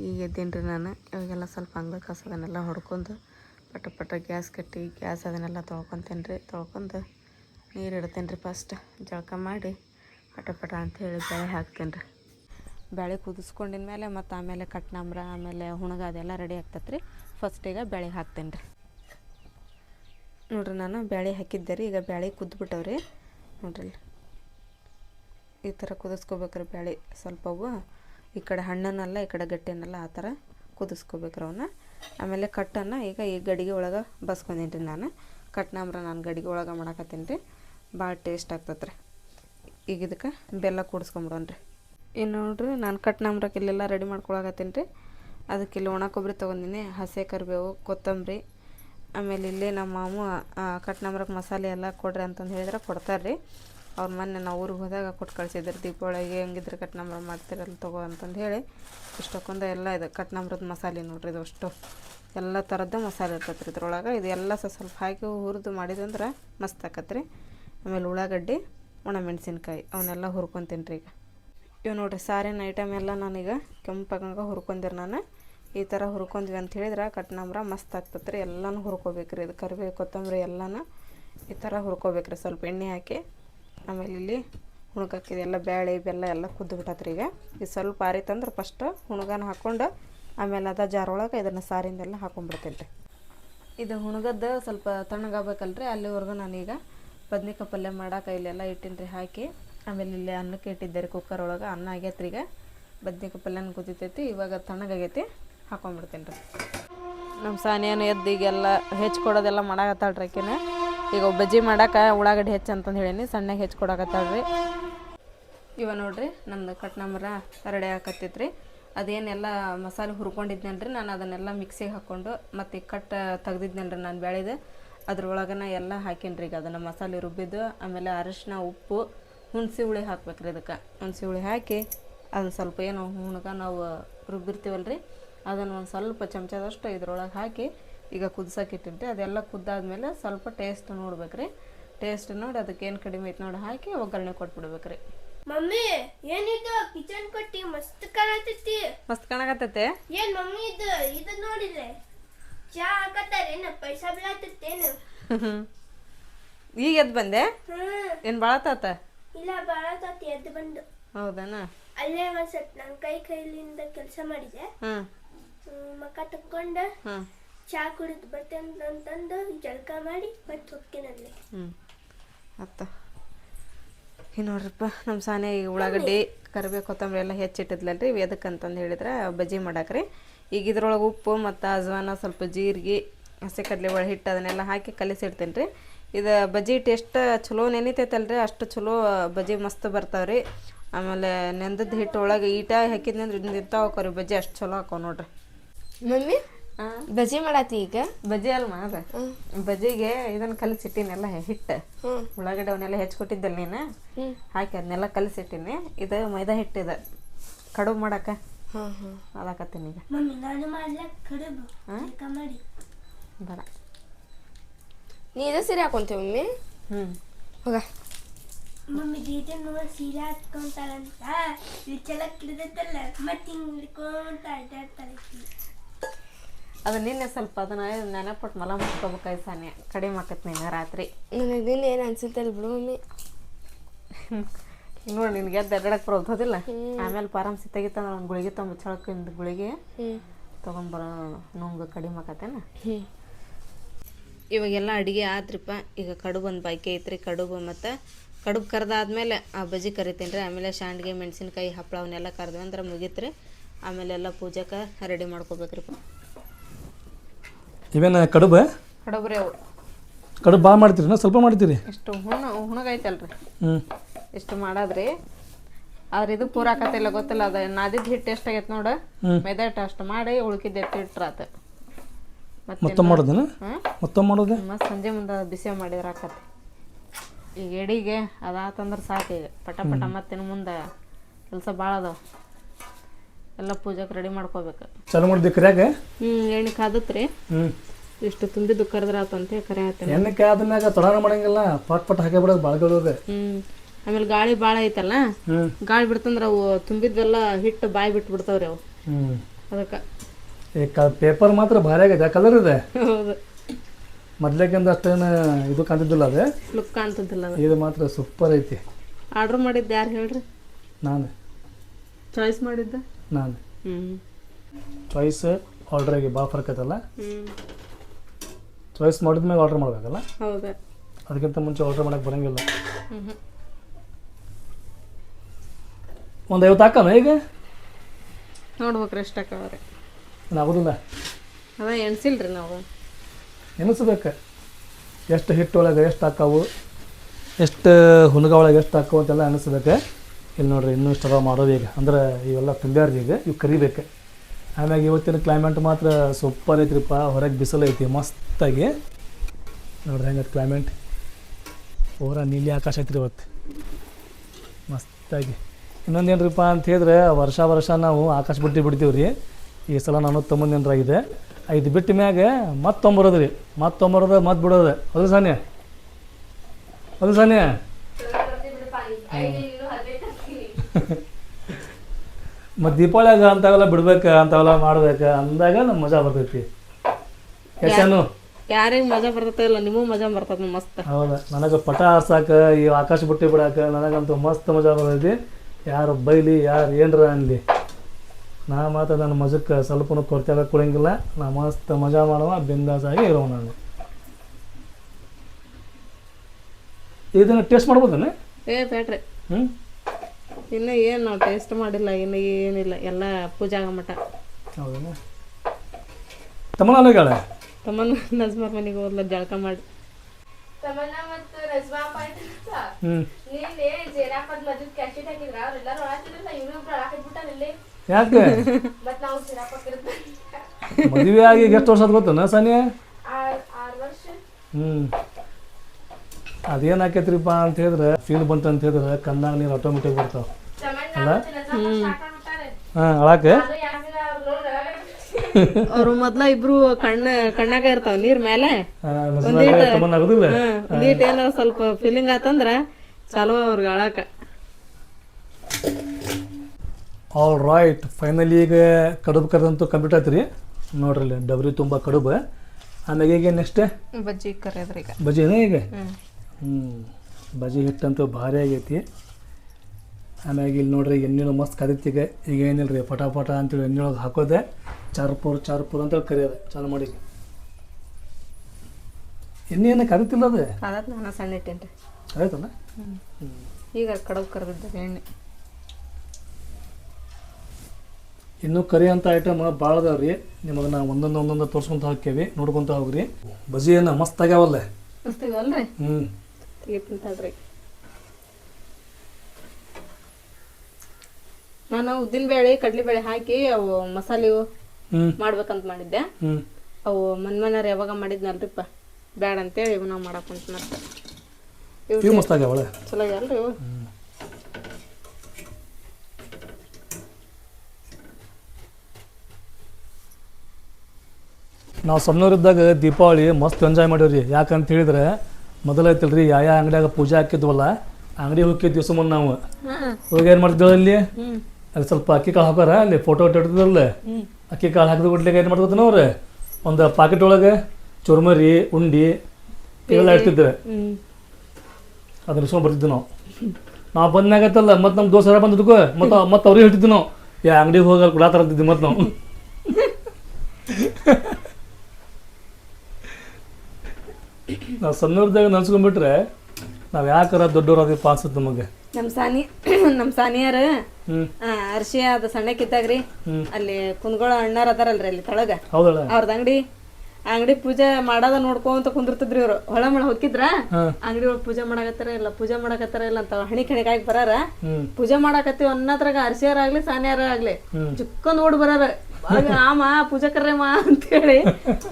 ಈಗ ಎದ್ದೇನು ರೀ ನಾನು ಇವಾಗೆಲ್ಲ ಸ್ವಲ್ಪ ಅಂಗಳ ಕಸ ಅದನ್ನೆಲ್ಲ ಹೊಡ್ಕೊಂಡು ಪಟ ಪಟ ಗ್ಯಾಸ್ ಕಟ್ಟಿ ಗ್ಯಾಸ್ ಅದನ್ನೆಲ್ಲ ತೊಳ್ಕೊತೇನೆ ರೀ ತೊಳ್ಕೊಂಡು ನೀರು ಇಡ್ತೇನೆ ರೀ ಫಸ್ಟ್ ಜಳಕ ಮಾಡಿ ಪಟ ಪಟ ಅಂತ ಹೇಳಿ ಬೆಳೆ ಹಾಕ್ತೇನೆ ರೀ ಬೇಳೆ ಕುದಿಸ್ಕೊಂಡಿನ ಮೇಲೆ ಮತ್ತು ಆಮೇಲೆ ಕಟ್ನಾಮ್ರ, ಆಮೇಲೆ ಹುಣಗ ಅದೆಲ್ಲ ರೆಡಿ ಆಗ್ತೈತೆ ರೀ ಫಸ್ಟಿಗೆ ಬೇಳೆ ಹಾಕ್ತೇನೆ ರೀ. ನೋಡ್ರಿ ನಾನು ಬೇಳೆ ಹಾಕಿದ್ದೆ ರೀ, ಈಗ ಬೇಳೆ ಕುದ್ಬಿಟ್ಟವ್ರಿ. ನೋಡ್ರಿ. ಈ ಥರ ಕುದಿಸ್ಕೋಬೇಕ್ರಿ ಬೇಳೆ ಸ್ವಲ್ಪವು. ಈ ಕಡೆ ಹಣ್ಣನ್ನೆಲ್ಲ ಈ ಕಡೆ ಗಟ್ಟಿನೆಲ್ಲ ಆ ಥರ ಕುದಿಸ್ಕೋಬೇಕ್ರಿ ಅವನ್ನ ಆಮೇಲೆ ಕಟ್ಟನ್ನು ಈಗ ಈ ಗಡಿಗೆ ಒಳಗೆ ಬಸ್ಕೊಂಡೀನಿ ರೀ ನಾನು. ಕಟ್ನಾಮ್ರ ನಾನು ಗಡಿಗೆ ಒಳಗೆ ಮಾಡಾಕತ್ತೀನಿ ರೀ. ಭಾಳ ಟೇಸ್ಟ್ ಆಗ್ತೈತೆ ರೀ ಈಗ ಇದಕ್ಕೆ ಬೆಲ್ಲ ಕೂಡಿಸ್ಕೊಂಬಿಡೋಣ ರೀ ಇನ್ನು ನೋಡ್ರಿ, ನಾನು ಕಟ್ನಾಮ್ರಕ್ಕೆ ಇಲ್ಲೆಲ್ಲ ರೆಡಿ ಮಾಡ್ಕೊಳಕತ್ತೀನಿ ರೀ. ಅದಕ್ಕೆ ಇಲ್ಲಿ ಒಣ ಕೊಬ್ಬರಿ ತೊಗೊಂಡಿನಿ, ಹಸಿ, ಕರಿಬೇವು, ಕೊತ್ತಂಬರಿ, ಆಮೇಲೆ ಇಲ್ಲೇ ನಮ್ಮ ಮಾಮ ಕಟ್ನಾಮ್ರಕ್ಕೆ ಮಸಾಲೆ ಎಲ್ಲ ಕೊಡ್ರಿ ಅಂತಂದು ಹೇಳಿದ್ರೆ ಕೊಡ್ತಾರೆ ರೀ. ಅವ್ರ ಮೊನ್ನೆ ನಾವು ಊರಿಗೆ ಹೋದಾಗ ಕೊಟ್ಟು ಕಳ್ಸಿದ್ರು, ದೀಪಾವಳಿಗೆ ಹೆಂಗಿದ್ರೆ ಕಟ್ನಾಮ್ರ ಮಾಡ್ತಿರಲ್ಲ ತಗೋ ಅಂತಂದು ಹೇಳಿ. ಇಷ್ಟಕ್ಕೊಂದ ಎಲ್ಲ ಇದು ಕಟ್ನಾಮ್ರದ ಮಸಾಲೆ ನೋಡ್ರಿ ಇದು ಅಷ್ಟು. ಎಲ್ಲ ಥರದ್ದು ಮಸಾಲೆ ಇರ್ತೈತೆ ರೀ ಇದ್ರೊಳಗೆ. ಇದು ಎಲ್ಲ ಸ್ವಲ್ಪ ಹಾಕಿ ಹುರಿದು ಮಾಡಿದಂದ್ರೆ ಮಸ್ತ್ ಆಕತ್ರಿ. ಆಮೇಲೆ ಉಳ್ಳಾಗಡ್ಡಿ ಒಣಮೆಣಸಿನ್ಕಾಯಿ ಅವನ್ನೆಲ್ಲ ಹುರ್ಕೊತೀನಿ ರೀ ಈಗ. ಇವು ನೋಡಿರಿ, ಸಾರಿನ ಐಟಮ್ ಎಲ್ಲ ನಾನೀಗ ಕೆಂಪಾಗಂಗ ಹುರ್ಕೊಂದಿರಿ ನಾನು. ಈ ಥರ ಹುರ್ಕೊಂಡ್ವಿ ಅಂತ ಹೇಳಿದ್ರೆ ಕಟ್ನಂಬ್ರ ಮಸ್ತ್ ಆಗ್ತದೆ ರೀ ಎಲ್ಲನೂ ಹುರ್ಕೋಬೇಕ್ರಿ. ಇದು ಕರಿಬೇವು, ಕೊತ್ತಂಬರಿ ಎಲ್ಲನೂ ಈ ಥರ ಹುರ್ಕೋಬೇಕ್ರಿ. ಸ್ವಲ್ಪ ಎಣ್ಣೆ ಹಾಕಿ, ಆಮೇಲೆ ಇಲ್ಲಿ ಹುಣಗಾಕಿದೆ ಎಲ್ಲ ಬ್ಯಾಳೆ ಬೆಲ್ಲ ಎಲ್ಲ ಕುದ್ದು ಬಿಟ್ಟತ್ರಿ ಈಗ. ಇದು ಸ್ವಲ್ಪ ಆರಿತಂದ್ರೆ ಫಸ್ಟ್ ಹುಣಗಾನ ಹಾಕ್ಕೊಂಡು ಆಮೇಲೆ ಅದ ಜಾರ್ ಒಳಗೆ ಇದನ್ನು ಸಾರಿಂದೆಲ್ಲ ಹಾಕೊಂಡ್ಬಿಡ್ತೀನಿ ರೀ ಇದು ಹುಣ್ಗದ್ದು ಸ್ವಲ್ಪ ತಣ್ಣಗಾಗಬೇಕಲ್ರಿ, ಅಲ್ಲಿವರೆಗೂ ನಾನೀಗ ಬದ್ನಿಕಾಯಿ ಪಲ್ಯ ಮಾಡೋಕೆ ಇಲ್ಲೆಲ್ಲ ಇಟ್ಟಿನಿ ರೀ ಹಾಕಿ ಆಮೇಲೆ ಇಲ್ಲಿ ಅನ್ನಕ್ಕೆ ಇಟ್ಟಿದ್ದೆ ರೀ ಕುಕ್ಕರ್ ಒಳಗೆ. ಅನ್ನ ಆಗೈತೆ ಈಗ. ಬದ್ನಿಕಾಯಿ ಪಲ್ಯನ ಕುದಿತೈತಿ. ಇವಾಗ ತಣ್ಣಗಾಗೈತಿ. ಹಾಕೊಂಡ್ಬಿಡ್ತೀನಿ ರೀ ನಮ್ಮ ಸಾನಿಯನ್ನು ಎದ್ದು ಈಗೆಲ್ಲ ಹೆಚ್ಕೊಡೋದೆಲ್ಲ ಮಾಡಾಕತ್ತಾಳ್ರಿ ಆಕಿನ. ಈಗ ಬಜ್ಜಿ ಮಾಡಕ್ಕೆ ಉಳ್ಳಾಗಡ್ಡಿ ಹೆಚ್ಚು ಅಂತಂದು ಹೇಳೀನಿ. ಸಣ್ಣಗೆ ಹೆಚ್ಚಿ ರೀ ಇವ ನೋಡ್ರಿ ನಮ್ದು ಕಟ್ನಂಬರ ರೆಡಿ ಆಕತ್ತೈತ್ರಿ ಅದೇನೆಲ್ಲ ಮಸಾಲೆ ಹುರ್ಕೊಂಡಿದ್ನಲ್ರಿ. ನಾನು ಅದನ್ನೆಲ್ಲ ಮಿಕ್ಸಿಗೆ ಹಾಕ್ಕೊಂಡು ಮತ್ತು ಕಟ್ ತೆಗ್ದಿದ್ನಲ್ರಿ ನಾನು ಬೆಳೆದು ಅದ್ರೊಳಗನ ಎಲ್ಲ ಹಾಕೀನಿ ಈಗ ಅದನ್ನು ಮಸಾಲೆ ರುಬ್ಬಿದ್ದು ಆಮೇಲೆ ಅರಿಶಿನ ಉಪ್ಪು ಹುಣಸೆ ಹುಳಿ ಹಾಕ್ಬೇಕ್ರಿ ಅದಕ್ಕೆ ಹುಣಸೆ ಹುಳಿ ಹಾಕಿ ಅದನ್ನ ಸ್ವಲ್ಪ ಏನು ಹೂಣ್ಗ ನಾವು ರುಬ್ಬಿರ್ತೀವಲ್ರಿ. ಅದನ್ನು ಒಂದು ಸ್ವಲ್ಪ ಚಮಚದಷ್ಟು ಇದ್ರೊಳಗೆ ಹಾಕಿ ಈಗ ಕುದ್ಸಕ್ಕೆ ಇಟ್ಟಿರ್ತೀವಿ. ಅದೆಲ್ಲ ಕುದ್ದಾದ್ಮೇಲೆ ಸ್ವಲ್ಪ ಟೇಸ್ಟ್ ನೋಡ್ಬೇಕ್ರಿ. ಟೇಸ್ಟ್ ನೋಡಿ ಅದಕ್ಕೆ ಏನು ಕಡಿಮೆ ಐತೆ ನೋಡಿ ಹಾಕಿ ಒಗ್ಗರಣೆ ಕೊಟ್ಬಿಡ್ಬೇಕ್ರಿ. ಮಮ್ಮಿ ಏನಿದು ಕಿಚನ್ ಕೊಟ್ಟಿ ಮಸ್ತ್ ಕಾಣತೈತಿ. ಮಸ್ತ್ ಕಾಣಕತ್ತೈತೆ? ಏನ್ ಮಮ್ಮಿ ಇದು? ಇದು ನೋಡಿದ್ರೆ ಚಾ ಹಾಕತ್ತಾರೇನು ಪೈಸಾ ಬೀಳತ್ತೇನು? ಈಗ ಎದ್ ಬಂದೆ? ಏನ್ ಏನು ಭಾಳ ತಾತ? ಇಲ್ಲ ಭಾಳ ತಾತಿ ಎದ್ದು ಬಂದು. ಹೌದನ? ಅಲ್ಲೇ ಒಂದ್ಸತ್ ನನ್ ಕೈ ಕೈಲಿಂದ ಕೆಲಸ ಮಾಡಿದೆ. ಹ್ಮ್, ಮಕ್ಕ ತಕ್ಕೊಂಡ ಹ್ಞೂ ಚಾ ಕುಡಿದು ಬರ್ತೇನೆ ಅಂತಂದು ಜಳಕ ಮಾಡಿ ಮತ್ತೆ ಹೋಗ್ತೇನಲ್ಲಿ ಹ್ಞೂ ಅತ್ತ. ಈ ನೋಡ್ರಪ್ಪ ನಮ್ಮ ಸಾನೆ ಉಳ್ಳಾಗಡ್ಡಿ ಕರಿಬೇವು ಕೊತ್ತಂಬರಿ ಎಲ್ಲ ಹೆಚ್ಚಿಟ್ಟಿದ್ಲಲ್ರಿ ರೀ ಎದಕ್ಕೆ ಅಂತಂದು ಹೇಳಿದ್ರೆ ಬಜ್ಜಿ ಮಾಡಾಕ್ರಿ. ಈಗ ಇದ್ರೊಳಗೆ ಉಪ್ಪು ಮತ್ತು ಅಜ್ವಾನ ಸ್ವಲ್ಪ ಜೀರಿಗೆ ಹಸಿ ಕಡಲೆ ಹಿಟ್ಟು ಅದನ್ನೆಲ್ಲ ಹಾಕಿ ಕಲಿಸಿಡ್ತೀನಿ ರೀ ಇದು ಬಜ್ಜಿ ಟೇಸ್ಟ್ ಚಲೋ ನೆನಿತೈತಲ್ರಿ ಅಷ್ಟು ಚಲೋ ಬಜ್ಜಿ ಮಸ್ತ್ ಬರ್ತಾವ್ರಿ. ಆಮೇಲೆ ನೆಂದದ ಹಿಟ್ಟು ಒಳಗೆ ಈಟ ಹಾಕಿದ್ನಂದ್ರೆ ನಿಂತಾವ ಕರಿ ಬಜ್ಜಿ ಅಷ್ಟು ಚಲೋ ಹಾಕೋ ನೋಡ್ರಿ. ಮಮ್ಮಿ? ಬಜ್ಜಿ ಮಾಡತ್ತಿ ಈಗ? ಬಜ್ಜಿ ಅಲ್ಲ ಮಾಡ ಬಜ್ಜಿಗೆ ಇದನ್ನ ಕಲಸಿಟ್ಟಿನೆಲ್ಲ ಹಿಟ್ಟು ಉಳ್ಳಾಗಡ್ಡೆ ಅವನ್ನೆಲ್ಲ ಹೆಚ್ಕೊಟ್ಟಿದ್ದಲ್ಲ ನೀನು? ಹಾಕಿ ಅದನ್ನೆಲ್ಲ ಕಲಸಿಟ್ಟಿನಿ. ಇದು ಮೈದಾ ಹಿಟ್ಟಿದೆ ಕಡುಬು ಮಾಡಕ್ಕ ಅದಾಕತ್ತೀನಿ ಈಗ. ಬೇಡ. ನೀ ಇದೇ ಸೀರೆ ಹಾಕೊಂತೀವಿ ಮಮ್ಮಿ? ಹ್ಞೂ ಹೋಗ. ಮಮ್ಮಿ ದೀದಿ ನೋಡಿ ಸೀರೆ ಹಾಕೊಂತಾಳಂತ ಇದು ಚಲಕ್ ಹಿಡಿದೈತಲ್ಲ ಮತ್ತೆ ಹಿಂಗೆ ಹಿಡ್ಕೊಂತ ಅಡ್ಡಾಡ್ತಾಳೆ. ಅದು ನಿನ್ನೆ ಸ್ವಲ್ಪ ಅದನ್ನ ನೆನಪಟ್ಟು ಮಲ ಮುಚ್ಕೋಬೇಕಾಯ್ತು ಸಾನೆ ಕಡಿಮೆ ಆಕತ್ ನೀನು ರಾತ್ರಿ. ನನಗೆ ನಿನ್ನೆ ಏನು ಅನ್ಸುತ್ತಲ್ಲ ಬಿಡು ಮಮ್ಮಿ. ನೋಡಿ ನಿನಗೆ ಎದ್ದು ಅಡ್ಡಾಡಕ್ಕೆ ಬರೋದಿಲ್ಲ ಆಮೇಲೆ ಪಾರಮ್ ತೆಗಿತಂದ್ರೆ ಒಂದು ಗುಳಿಗೆ ತೊಗೊಂಡು ಚಳಕಿಂದ ಗುಳಿಗೆ ತೊಗೊಂಬರೋ ನುಂಗು ಕಡಿಮೆ ಆಕತ್ತೇನ? ಇವಾಗೆಲ್ಲ ಅಡುಗೆ ಆತ್ರಿಪ್ಪ ಈಗ ಕಡುಬು ಒಂದು ಬಾಯ್ಕೆ ಐತ್ರಿ ಕಡುಬು ಮತ್ತು ಕಡುಬು ಕರೆದಾದ್ಮೇಲೆ ಆ ಬಜ್ಜಿ ಕರಿತೀನಿ ರೀ ಆಮೇಲೆ ಶಾಂಡ್ಗೆ ಮೆಣಸಿನ್ಕಾಯಿ ಹಪ್ಪಳ ಅವನ್ನೆಲ್ಲ ಕರೆದ್ವಿ ಅಂದ್ರೆ ಮುಗೀತ್ರಿ. ಆಮೇಲೆ ಎಲ್ಲ ಪೂಜೆಗೆ ರೆಡಿ ಮಾಡ್ಕೋಬೇಕ್ರಿಪ್ಪ ಇವೇನು ಕಡುಬು? ಕಡುಬು ರೀ ಅವು. ಕಡುಬು ಭಾಳ ಮಾಡ್ತೀರಿ ನಾ ಸ್ವಲ್ಪ ಮಾಡ್ತೀರಿ? ಎಷ್ಟು ಹುಣ ಹುಣಗೈತಲ್ರಿ ಹ್ಞೂ ಎಷ್ಟು ಮಾಡಾದ್ರಿ? ಆದ್ರೆ ಇದು ಪೂರ ಇಲ್ಲ ಗೊತ್ತಿಲ್ಲ. ಅದು ನಾದಿದ್ದು ಹಿಟ್ಟು ಎಷ್ಟಾಗೈತೆ ನೋಡು. ಮೈದಾ ಹಿಟ್ಟು ಅಷ್ಟು ಮಾಡಿ ಉಳ್ಕಿದ್ದು ಎತ್ತು ಇಟ್ರಾತ ಮತ್ತೆ ಮಾಡೋದೇನ? ಮತ್ತೆ ಮಾಡೋದೆ? ಮತ್ತು ಸಂಜೆ ಮುಂದೆ ಬಿಸಿ ಮಾಡಿದ್ರೆ ಆಕತಿ ಈಗ ಎಡಿಗೆ ಅದಾತಂದ್ರೆ ಸಾಕು ಈಗ. ಪಟ ಪಟ ಮತ್ತಿನ್ನು ಮುಂದೆ ಕೆಲಸ ಭಾಳ ಅದಾವ. ಎಲ್ಲ ಪೂಜೆಗೆ ರೆಡಿ ಮಾಡ್ಕೋಬೇಕು. ಚಲೋ ಮಾಡಿದ್ವಿ ಕರಿಯಾಗ? ಹ್ಞೂ ಎಣ್ಣೆ ಕಾದತ್ರಿ. ಹ್ಞೂ ಇಷ್ಟು ತುಂಬಿದ್ದು ಕರೆದ್ರೆ ಆತಂತೆ ಕರೆ ಆತ ಎಣ್ಣೆ ಮ್ಯಾಗ ತೊಡಾನ ಮಾಡಂಗಿಲ್ಲ ಪಟ್ ಪಟ್ ಹಾಕಿ ಬಿಡೋದು ಬಾಳ್ಗಳೋದೆ ಹ್ಞೂ ಆಮೇಲೆ ಗಾಳಿ ಭಾಳ ಐತಲ್ಲ? ಗಾಳಿ ಬಿಡ್ತಂದ್ರೆ ಅವು ತುಂಬಿದ್ವೆಲ್ಲ ಹಿಟ್ಟು ಬಾಯಿ ಬಿಟ್ಟು ಬಿಡ್ತಾವ್ರಿ ಅವು ಅದಕ್ಕೆ ಈ ಕ ಪೇಪರ್ ಮಾತ್ರ ಭಾರಿ ಆಗೈತೆ ಕಲರ್ ಇದೆ? ಹೌದು. ಮೊದ್ಲೇಕಿಂದ ಅಷ್ಟೇನು ಇದು ಕಾಣ್ತಿದ್ದಿಲ್ಲ ಅದೇ? ಲುಕ್ ಕಾಣ್ತಿದ್ದಿಲ್ಲ ಅದು. ಇದು ಮಾತ್ರ ಸೂಪರ್ ಐತಿ. ಆರ್ಡರ್ ಮಾಡಿದ್ದು ಯಾರು ಹೇಳ್ರಿ? ನಾನು. ಚಾಯ್ಸ್ ಮಾಡಿದ್ದ? ನಾನು. ಹ್ಞೂ ಚಾಯ್ಸ್ ಆರ್ಡ್ರಾಗಿ ಭಾಳ ಫರ್ಕ್ ಐತಲ್ಲ? ಹ್ಞೂ ಚಾಯ್ಸ್ ಮಾಡಿದ್ಮೇಲೆ ಆರ್ಡ್ರ್ ಮಾಡಬೇಕಲ್ಲ? ಹೌದಾ. ಅದಕ್ಕಿಂತ ಮುಂಚೆ ಆರ್ಡ್ರ್ ಮಾಡಕ್ಕೆ ಬರಂಗಿಲ್ಲ. ಹ್ಞೂ ಹ್ಞೂ ಒಂದು ಐವತ್ತು ಹಾಕಲ್ಲ ಈಗ? ನೋಡ್ಬೇಕ್ರಿ ರೆಸ್ಟ್ ಏನು ಆಗೋದಿಲ್ಲ ಅದ ಎಣ್ಸಿಲ್ರಿ ನಾವು. ಎನಿಸ್ಬೇಕು ಎಷ್ಟು ಹಿಟ್ಟು ಒಳಗೆ ಎಷ್ಟು ಹಾಕಾವು ಎಷ್ಟು ಹುನಗ ಒಳಗೆ ಎಷ್ಟು ಹಾಕಾವು ಅಂತೆಲ್ಲ ಅನಿಸ್ಬೇಕು ಇಲ್ಲಿ ನೋಡ್ರಿ ಇನ್ನೂ ಇಷ್ಟು ಅದಾವ ಮಾಡೋದು ಈಗ. ಅಂದ್ರೆ ಇವೆಲ್ಲ ತುಂಬ್ಯಾರ್ರಿ ಈಗ ಇವು ಕರಿಬೇಕು. ಆಮ್ಯಾಗ ಇವತ್ತಿನ ಕ್ಲೈಮೇಟ್ ಮಾತ್ರ ಸೂಪರ್ ಐತ್ರಿಪ್ಪ ಹೊರಗೆ ಬಿಸಿಲು ಐತಿ ಮಸ್ತಾಗಿ. ನೋಡ್ರಿ ಹೆಂಗೈತೆ ಕ್ಲೈಮೇಟ್ ಪೂರ ನೀಲಿ ಆಕಾಶ ಐತ್ರಿ ಇವತ್ತು. ಮಸ್ತಾಗಿ. ಇನ್ನೊಂದು ಏನ್ರಿಪ್ಪ ಅಂತ ಹೇಳಿದ್ರೆ ವರ್ಷ ವರ್ಷ ನಾವು ಆಕಾಶ ಬಿಟ್ಟು ಬಿಡ್ತೀವಿ ರೀ ಈ ಸಲ ನಾನು ತೊಂಬಂದೇನರಾಗಿದೆ ಐದು ಬಿಟ್ಟ ಮ್ಯಾಗೆ ಮತ್ತೊಂಬರೋದು ರೀ. ಮತ್ತೊಂಬರೋದು ಮತ್ತೆ ಬಿಡೋದು. ಅದು ಸಾನ್ಯ? ಅದು ಸಾನ್ಯ? ಮತ್ತು ದೀಪಾವಳಿಯಾಗ ಅಂತಾವೆಲ್ಲ ಬಿಡ್ಬೇಕು ಅಂತವೆಲ್ಲ ಮಾಡ್ಬೇಕು ಅಂದಾಗ ನಮ್ಗೆ ಮಜಾ ಬರ್ತೈತಿ. ಯಶಾನು ಯಾರಿಗೆ ಮಜಾ ಬರ್ತೈತೆ ಇಲ್ಲ ನಿಮಗೂ ಮಜಾ ಬರ್ತದೆ ಮಸ್ತ್. ಹೌದಾ? ನನಗೆ ಪಟ ಹಾರ್ಸಾಕ ಈ ಆಕಾಶ ಬುಟ್ಟಿ ಬಿಡಾಕ ನನಗಂತೂ ಮಸ್ತ್ ಮಜಾ ಬರ್ತೈತಿ. ಯಾರು ಬೈಲಿ ಯಾರು ಏನರ ಅನ್ಲಿ. ನಾ ಮಾತ್ರ ನನ್ನ ಮಜಕ್ಕೆ ಸ್ವಲ್ಪನೂ ಕೊರತೆ ಆಗ ಕೊಡಂಗಿಲ್ಲ ನಾ ಮಸ್ತ್ ಮಜಾ ಮಾಡುವ ಬಿಂದಾಸಾಗಿ ಇರೋ ನಾನು. ಇದನ್ನ ಟೇಸ್ಟ್ ಮಾಡ್ಬೋದನ್ನ ಏ ಬೇಡ್ರಿ. ಹ್ಞೂ ಇನ್ನು ಏನು ನಾವು ಟೇಸ್ಟ್ ಮಾಡಿಲ್ಲ ಇನ್ನು ಏನಿಲ್ಲ. ಎಲ್ಲ ಪೂಜಾಗ ಮಠ ಹೌದಾ? ತಮ್ಮನಾಲೇಗಾಳ ತಮ್ಮನ ನಜ್ಮಾರ್ ಮನೆಗೆ ಹೋದ್ಲ ಜಳಕ ಮಾಡಿ. ತಮನ್ನ ಮತ್ತು ರಜ್ಮಾ ಪಾಯಿಂಟ್ ಹ್ಞೂ ನೀನೆ ಜೇನಾಪದ ಮದುವೆ ಕ್ಯಾಶೆಟ್ ಹಾಕಿದ್ರ ಅವ್ರೆಲ್ಲಾರು ಒಳತಿದ್ರಲ್ಲ ಇವ್ರಿಬ್ರು ಹಾಕಿದ್ಬಿಟ್ಟಾರ ಇಲ್ಲಿ. ಯಾಕೆ? ಮದುವೆ ಆಗಿ ಎಷ್ಟು ವರ್ಷ ಗೊತ್ತನ ಸಾನಿಯಾ? ಆರ್ ಆರ್ ವರ್ಷ. ಹ್ಞೂ ಅದೇನು ಆಕೈತ್ರಿಪ್ಪ ಅಂತ ಹೇಳಿದ್ರೆ ಫೀಲ್ ಬಂತು ಅಂತ ಹೇಳಿದ್ರೆ ಕಣ್ಣಾಗ ನೀರು ಆಟೋಮೆಟಿಕ್ ಬರ್ತಾವ. ಅಲ್ಲ? ಹಾಂ ಅಳಾಕೆ? ಅವರು ಮೊದ್ಲ ಇಬ್ರು ಕಣ್ಣ ಕಣ್ಣಾಗ ಇರ್ತಾವ ನೀರ್ ಮೇಲೆ ಏನೋ ಆಗುದಿಲ್ಲ ಒಂದೀಟ್ ಏನಾರ ಸ್ವಲ್ಪ ಫೀಲಿಂಗ್ ಆತಂದ್ರ ಚಲೋ ಅವ್ರಿಗೆ ಅಳಾಕ. ಆಲ್ ರೈಟ್ ಫೈನಲಿ ಈಗ ಕಡುಬು ಕರೆದಂತೂ ಕಂಪ್ಲೀಟ್ ಆಯ್ತು ರೀ. ನೋಡ್ರಿ ಡಬ್ರಿ ತುಂಬ ಕಡುಬು. ಆಮೇಲೆ ಈಗ ನೆಕ್ಸ್ಟ್ ಬಜ್ಜಿ ಕರೆಯದ್ರಿ ಈಗ. ಬಜಿನ ಈಗ? ಹ್ಞೂ ಬಜಿ ಹಿಟ್ಟಂತೂ ಭಾರಿ ಆಗೈತಿ. ಆಮ್ಯಾಗ ಇಲ್ಲಿ ನೋಡ್ರಿ ಎಣ್ಣೆನು ಮಸ್ತ್ ಕರಿತಿ ಈಗ. ಈಗ ಏನಿಲ್ಲ ರೀ ಪಟ ಪಟ ಅಂತೇಳಿ ಎಣ್ಣೆ ಒಳಗೆ ಹಾಕೋದೆ. ಚಾರ್ಪುರ್ ಚಾರ್ಪುರ್ ಅಂತೇಳಿ ಕರೆಯೋದೆ. ಚಾಲು ಮಾಡಿ ಎಣ್ಣೆ ಏನು ಕರಿತಿಲ್ಲ ಅದು? ಆಯ್ತಲ್ಲ ಈಗ ಕಡುಬು ಕರೆದಿದ್ದೆ ಎಣ್ಣೆ. ಇನ್ನೂ ಕರಿ ಅಂತ ಐಟಮ್ ಭಾಳ ಅದಾವ ರೀ. ನಿಮಗೆ ನಾವು ಒಂದೊಂದು ಒಂದೊಂದು ತೋರ್ಸ್ಕೊಂತ ಹಾಕೇವಿ ನೋಡ್ಕೊಂತ ಹೋಗ್ರಿ. ಬಜಿಯನ್ನು ಮಸ್ತ್ ಆಗ್ಯಾವಲ್ಲ? ಹ್ಞೂ ನಾನು ಉದ್ದಿನ ಬೇಳೆ ಕಡ್ಲಿ ಬೇಳೆ ಹಾಕಿ ಅವು ಮಸಾಲೆ ಮಾಡ್ಬೇಕಂತ ಮಾಡಿದ್ದೆ. ಅವು ಮನ್ ಮನ್ಯಾರ ಯಾವಾಗ ಮಾಡಿದ್ನಲ್ರಿಪ್ಪ? ಬ್ಯಾಡ ಅಂತೇಳಿ ಇವು ನಾವು ಮಾಡಕ್ಕಂತ ಕುಂತ ಚಲೋ ಅಲ್ರಿ ಇವು. ನಾವು ಸಣ್ಣವರಿದ್ದಾಗ ದೀಪಾವಳಿ ಮಸ್ತ್ ಎಂಜಾಯ್ ಮಾಡೀವ್ರಿ. ಯಾಕಂತ ಹೇಳಿದ್ರೆ, ಮೊದಲ ಐತಿಲ್ರಿ ಯಾವ ಯಾವ ಅಂಗಡಿಯಾಗ ಪೂಜೆ ಹಾಕಿದ್ವಲ್ಲ, ಅಂಗಡಿ ಹೋಗಿದ್ವಿ ಸುಮ್ಮನೆ ನಾವು ಹೋಗಿ ಏನು ಮಾಡ್ತಿದ್ದೇವೆ ಅಲ್ಲಿ? ಅಲ್ಲಿ ಸ್ವಲ್ಪ ಅಕ್ಕಿ ಕಾಳು ಹಾಕೋರ ಅಲ್ಲಿ ಫೋಟೋ ಇಟ್ಟಿರ್ತದಲ್ಲ ಅಕ್ಕಿ ಕಾಳು ಹಾಕಿದ ಗುಡ್ಲಿಗೆ ಏನು ಮಾಡ್ಕೊತಾನ ಅವ್ರು? ಒಂದು ಪಾಕೆಟ್ ಒಳಗೆ ಚುರ್ಮರಿ, ಉಂಡಿ ಇವೆಲ್ಲ ಇಡ್ತಿದ್ದೆ ಅದನ್ನ ಇಸ್ಕೊಂಡು ಬರ್ತಿದ್ವಿ ನಾವು. ನಾವು ಬಂದಾಗತ್ತಲ್ಲ ಮತ್ತೆ ನಮ್ಮ ದೋಸ್ತರ ಬಂದಿದ್ಕೋ, ಮತ್ತೆ ಮತ್ತೆ ಅವ್ರಿಗೆ ಹೇಳ್ತಿದ್ವಿ ನಾವು, ಯಾ ಅಂಗಡಿಗೆ ಹೋಗಿ ಕೂಡ ಕುಡಾತರ ಅಂತಿದ್ವಿ ಮತ್ತೆ ನಾವು. ನಾವು ಸಣ್ಣವ್ರದಾಗ ನೆನ್ಸ್ಕೊಂಡ್ಬಿಟ್ರೆ ನಾವು ಯಾಕರ ದೊಡ್ಡವ್ರ ಅದೀಪ ಅನ್ಸುತ್ತೆ ನಮಗೆ. ನಮ್ಮ ಸಾನಿ ನಮ್ಮ ಸಾನಿಯಾರ ಅರ್ಶಿ ಅದ ಸಣ್ಣಕ್ಕಿದ್ದಾಗ್ರಿ. ಅಲ್ಲಿ ಕುಂದ್ಗೊಳ ಅಣ್ಣಾರ ಅದಾರಲ್ರಿ ಅಲ್ಲಿ ತಳಗ. ಅವ್ರದ್ದು ಅಂಗಡಿ ಅಂಗಡಿ ಪೂಜೆ ಮಾಡೋದ ನೋಡ್ಕೊಂತ ಕುಂದಿರ್ತಿದ್ರಿ ಇವ್ರು. ಹೊಳ ಮಳ ಹೊಕ್ಕಿದ್ರ ಅಂಗಡಿ ಒಳಗೆ ಪೂಜೆ ಮಾಡಕತ್ತಾರ ಇಲ್ಲ ಪೂಜೆ ಮಾಡಕತ್ತಾರ ಇಲ್ಲ ಅಂತ ಹಣಿ ಕಣಿಗಾಗಿ ಬರಾರ. ಪೂಜೆ ಮಾಡಾಕತ್ತೀವಿ ಅನ್ನತ್ರಾಗ ಅರ್ಶಿಯಾರ ಆಗ್ಲಿ ಸಾನಿಯಾರ ಆಗ್ಲಿ ಹ್ಮ್. ನೋಡ್ ಬರಾರ. ಆಮ ಪೂಜೆ ಅಂತ ಹೇಳಿ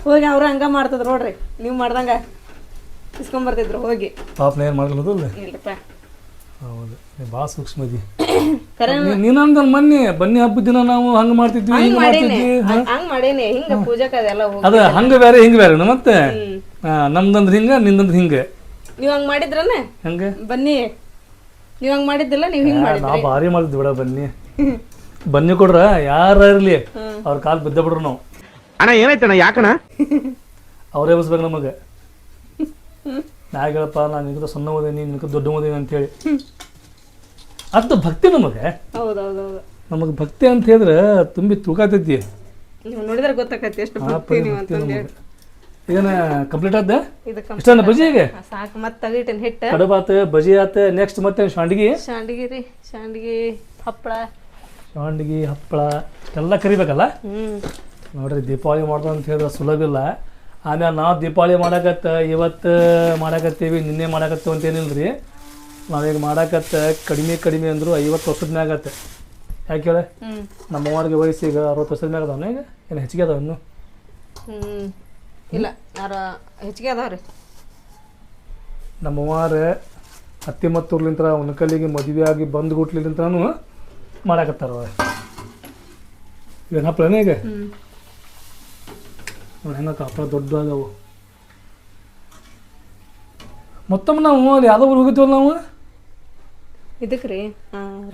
ಹೋಗಿ ಅವ್ರ ಹಂಗ ಮಾಡ್ತದ್ರ ನೋಡ್ರಿ ನೀವ್ ಮಾಡ್ದಂಗ. ಇಸ್ಕೊಂಡ್ ಬರ್ತಿದ್ರು ಹೋಗಿ ಪಾಪ ಏನು ಮಾಡ್ಕೊಳ್ಳೋದಿಲ್ಲ ಇಲ್ಲಪ್ಪ. ಹೌದು. ನೀ ಭಾಳ ಸೂಕ್ಷ್ಮ ಇದಿ ಕರೆ ಮೊನ್ನೆ. ಬನ್ನಿ ಹಬ್ಬದ ದಿನ ನಾವು ಹಂಗೆ ಮಾಡ್ತಿದ್ವಿ ಹಂಗ್ ಹಿಂಗೆ ಮಾಡೇನಿ. ಮಾಡ್ತಿದ್ವಿ ಹಂಗ್- ಹಂಗ್ ಮಾಡೇನಿ. ಹಿಂಗ ಪೂಜೆಕ ಅದೆಲ್ಲ ಹೋಗಿ ಅದ ಹಂಗೆ ಬೇರೆ ಹಿಂಗ ಬೇರೆ ಮತ್ತೆ? ಹಾಂ ನಮ್ದಂದ್ರೆ ಹಿಂಗೆ ನಿಂದಂದ್ರೆ ಹಿಂಗೆ. ನೀವ್ ಹಂಗ್ ಮಾಡಿದ್ರನ? ಹೆಂಗೆ? ಬನ್ನಿ. ನೀವ್ ಹಂಗ್ ಮಾಡಿದ್ದಿಲ್ಲ ನೀವ್ ಹಿಂಗ ಮಾಡಿದ್ರಿ. ನಾವು ಭಾರಿ ಮಾಡಿದ್ವಿ ಬಿಡ ಬನ್ನಿ. ಬನ್ನಿ ಕೊಡ್ರ ಯಾರ ಇರ್ಲಿ. ಅವ್ರ ಕಾಲ್ ಬಿದ್ದ ಬಿಡ್ರು ನಾವು. ಅಣ್ಣ ಏನಾಯ್ತಣ್ಣ ಯಾಕಣ್ಣ? ಅವರೇ ಬಸ್ಬೇಕು ನಮಗೆ. ನಾ ಹೇಳಪ್ಪ ನಾನು ನಿನಗೆ ಸಣ್ಣ ಓದೇನಿ ನಿನಗೆ ದೊಡ್ಡ ಓದೇನಿ ಅಂತೇಳಿ. ಅದು ಭಕ್ತಿ ನಮಗೆ. ಹೌದೌದೌದು. ನಮಗೆ ಭಕ್ತಿ ಅಂತ ಹೇಳಿದ್ರೆ ತುಂಬಿ ತುಳ್ಕಾತೈತಿ ನೋಡಿದ್ರೆ ಗೊತ್ತಾಕೈತಿ ಎಷ್ಟು ಭಕ್ತಿ ನೀವು ಹೇಳಿ. ಏನ ಕಂಪ್ಲೀಟ್ ಆದ ಇಷ್ಟನ ಬಜಿ ಈಗ? ಸಾಕು ಮತ್ ತಗಿಟ್ಟಿನ ಹಿಟ್ಟ. ಕಡುಬು ಆತ ಬಜಿ ಆತ ನೆಕ್ಸ್ಟ್ ಮತ್ತೆ ಶಾಂಡ್ಗಿ? ಶಾಂಡ್ಗಿ ರೀ ಶಾಂಡ್ಗಿ ಹಪ್ಪಳ. ಶಾಂಡ್ಗಿ ಹಪ್ಪಳ ಎಲ್ಲ ಕರಿಬೇಕಲ್ಲ? ನೋಡ್ರಿ ದೀಪಾವಳಿ ಮಾಡ್ದ ಅಂತ ಹೇಳಿದ್ರೆ ಸುಲಭ ಇಲ್ಲ. ಆಮೇಲೆ ನಾವು ದೀಪಾವಳಿ ಮಾಡಕತ್ತ ಇವತ್ತು ಮಾಡಕತ್ತೀವಿ ನಿನ್ನೆ ಮಾಡಕತ್ತೀವಿ ಅಂತೇನಿಲ್ಲ ರೀ ನಾವೀಗ ಮಾಡಕತ್ತ ಕಡಿಮೆ ಕಡಿಮೆ ಅಂದ್ರು ಐವತ್ತು ವರ್ಷದ ಮ್ಯಾಗ ಯಾಕೆ ಹೇಳ? ನಮ್ಮ ಅವ್ರಿಗೆ ವಯಸ್ಸು ಈಗ ಅರವತ್ತು ವರ್ಷದ ಮ್ಯಾಗ ಅದಾವನ ಈಗ ಏನು ಹೆಚ್ಚಿಗೆ ಅದಾವ ಇನ್ನು? ಇಲ್ಲ ಯಾರ ಹೆಚ್ಚಿಗೆ ರೀ. ನಮ್ಮ ಅವ್ವಾರ ಹತ್ತಿಮತ್ತೂರ್ಲಿಂತ ಉಣಕಲ್ಲಿಗೆ ಮದುವೆ ಆಗಿ ಬಂದು ಗುಟ್ಲಿಂತ್ರನು ಮಾಡಾಕತ್ತಾರ ಏನಪ್ಪ ಏನು ಹಪ್ಪಳನೇ ಈಗ? ನೋಡಿ ಹೆಂಗ ಹಪ್ಪಳ ದೊಡ್ಡದಾಗವು ಮತ್ತೊಮ್ಮೆ ನಾವು ಅಲ್ಲಿ ಯಾವ್ದೋ ಊರು ಹೋಗಿದ್ವಲ್ಲ ನಾವು? ಇದಕ್ಕೆ ರೀ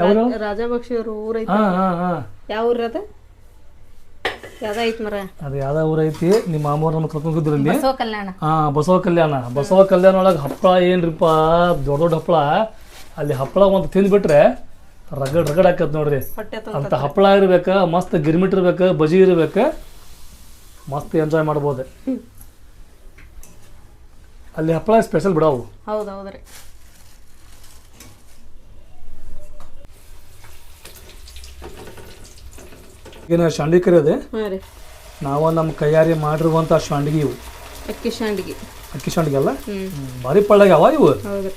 ಯಾವ್ರು? ರಾಜಾ ಊರ ಅವ್ರ ಊರೈತಿ ಹಾಂ ಹಾಂ ಹಾಂ. ಯಾವ ಊರ ಅದ? ಯಾವ್ದ ಐತ್ ಮರ? ಅದು ಯಾವ್ದೋ ಊರ ಐತಿ ನಿಮ್ಮ ಮಾಮೂರು ನಮ್ಗೆ ಕರ್ಕೊಂಡಿದ್ರು ಇಲ್ಲಿ ಬಸವ ಕಲ್ಯಾಣ. ಹಾಂ ಬಸವ ಕಲ್ಯಾಣ. ಬಸವ ಕಲ್ಯಾಣ ಒಳಗೆ ಹಪ್ಪಳ ಏನ್ರಿಪ್ಪ ದೊಡ್ಡ ದೊಡ್ಡ ಹಪ್ಪಳ ಅಲ್ಲಿ ಹಪ್ಪಳ ಒಂದು ತಿಂದ್ಬಿಟ್ರೆ ರಗಡ್ ರಗಡ್ ಹಾಕತ್ ನೋಡ್ರಿ. ಅಂತ ಹಪ್ಪಳ ಇರ್ಬೇಕು ಮಸ್ತ್ ಗಿರ್ಮಿಟ್ ಇರ್ಬೇಕು ಬಜಿ ಇರ್ಬೇಕು. ಮಸ್ತ್ ಎಂಜಾಯ್ ಮಾಡ್ಬೋದು. ಅಲ್ಲಿ ಹಪ್ಪಳ ಸ್ಪೆಷಲ್ ಬಿಡವು. ಹೌದು ಹೌದ್ರಿ ಈಗಿನ ಶಾಂಡಿ ಕರೆಯೋದೆ ಹಾಂ ರೀ. ನಾವು ನಮ್ಮ ಕೈಯಾರಿ ಮಾಡಿರುವಂಥ ಶಾಂಡಿಗೆ ಇವು. ಅಕ್ಕಿ ಶಾಂಡಿಗೆ. ಅಕ್ಕಿ ಶಾಂಡಿಗೆ ಅಲ್ಲ? ಭಾರಿ ಪಳ್ಳಾಗ ಅವ ಇವು? ಹೌದ್ರಿ.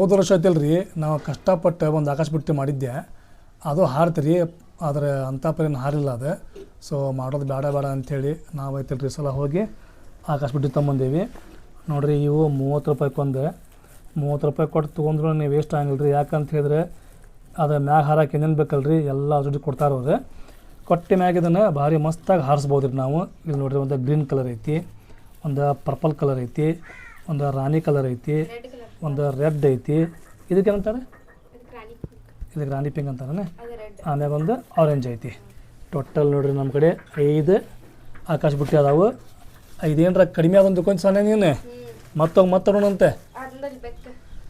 ಹೋದ ವರ್ಷ ಐತಲ್ರಿ ನಾವು ಕಷ್ಟಪಟ್ಟು ಒಂದು ಆಕಾಶ ಬಿಟ್ಟು ಮಾಡಿದ್ದೆ. ಅದು ಹಾರ್ತ್ರಿ, ಆದರೆ ಅಂಥ ಪರಿನ ಹಾರಿಲ್ಲ ಅದು. ಸೊ ಮಾಡೋದು ಬೇಡ ಬೇಡ ಅಂಥೇಳಿ ನಾವು ಐತಲ್ಲ ರೀ ಸಲ ಹೋಗಿ ಆಕಾಶ ಬಿಟ್ಟು ತೊಗೊಂಬಂದೀವಿ. ನೋಡಿರಿ ಇವು ಮೂವತ್ತು ರೂಪಾಯಿಗೊಂದು ಮೂವತ್ತು ರೂಪಾಯಿ ಕೊಟ್ಟು ತೊಗೊಂಡ್ರು ನೀವು ವೇಸ್ಟ್ ಆಗಿಲ್ಲ ರೀ ಯಾಕಂತ ಹೇಳಿದ್ರೆ ಅದು ಮ್ಯಾಗ ಹಾರಕ್ಕೆ ಏನೇನು ಬೇಕಲ್ರಿ? ಎಲ್ಲ ಜೊತೆ ಕೊಡ್ತಾರೆ ಅವ್ರು. ಕೊಟ್ಟ ಮ್ಯಾಗ ಇದನ್ನು ಭಾರಿ ಮಸ್ತಾಗಿ ಹಾರಿಸ್ಬೋದು ರೀ ನಾವು. ಇಲ್ಲಿ ನೋಡಿರಿ ಒಂದು ಗ್ರೀನ್ ಕಲರ್ ಐತಿ, ಒಂದು ಪರ್ಪಲ್ ಕಲರ್ ಐತಿ. ಒಂದು ರಾಣಿ ಕಲರ್ ಐತಿ ಒಂದು ರೆಡ್ ಐತಿ. ಇದಕ್ಕೆ ಏನಂತಾರೆ? ಇದಕ್ಕೆ ರಾಣಿ ಪಿಂಕ್ ಅಂತಾರನೆ? ಆಮ್ಯಾಗ ಒಂದು ಆರೆಂಜ್ ಐತಿ. ಟೋಟಲ್ ನೋಡ್ರಿ ನಮ್ಮ ಕಡೆ ಐದು ಆಕಾಶ ಬುಟ್ಟಿ ಅದಾವು. ಐದೇನರ ಕಡಿಮೆ ಆದೊಂದು ಕೊಂಚ ಸಣ್ಣ ನೀನು. ಮತ್ತೊಂದು ಮತ್ತೊಂದಂತೆ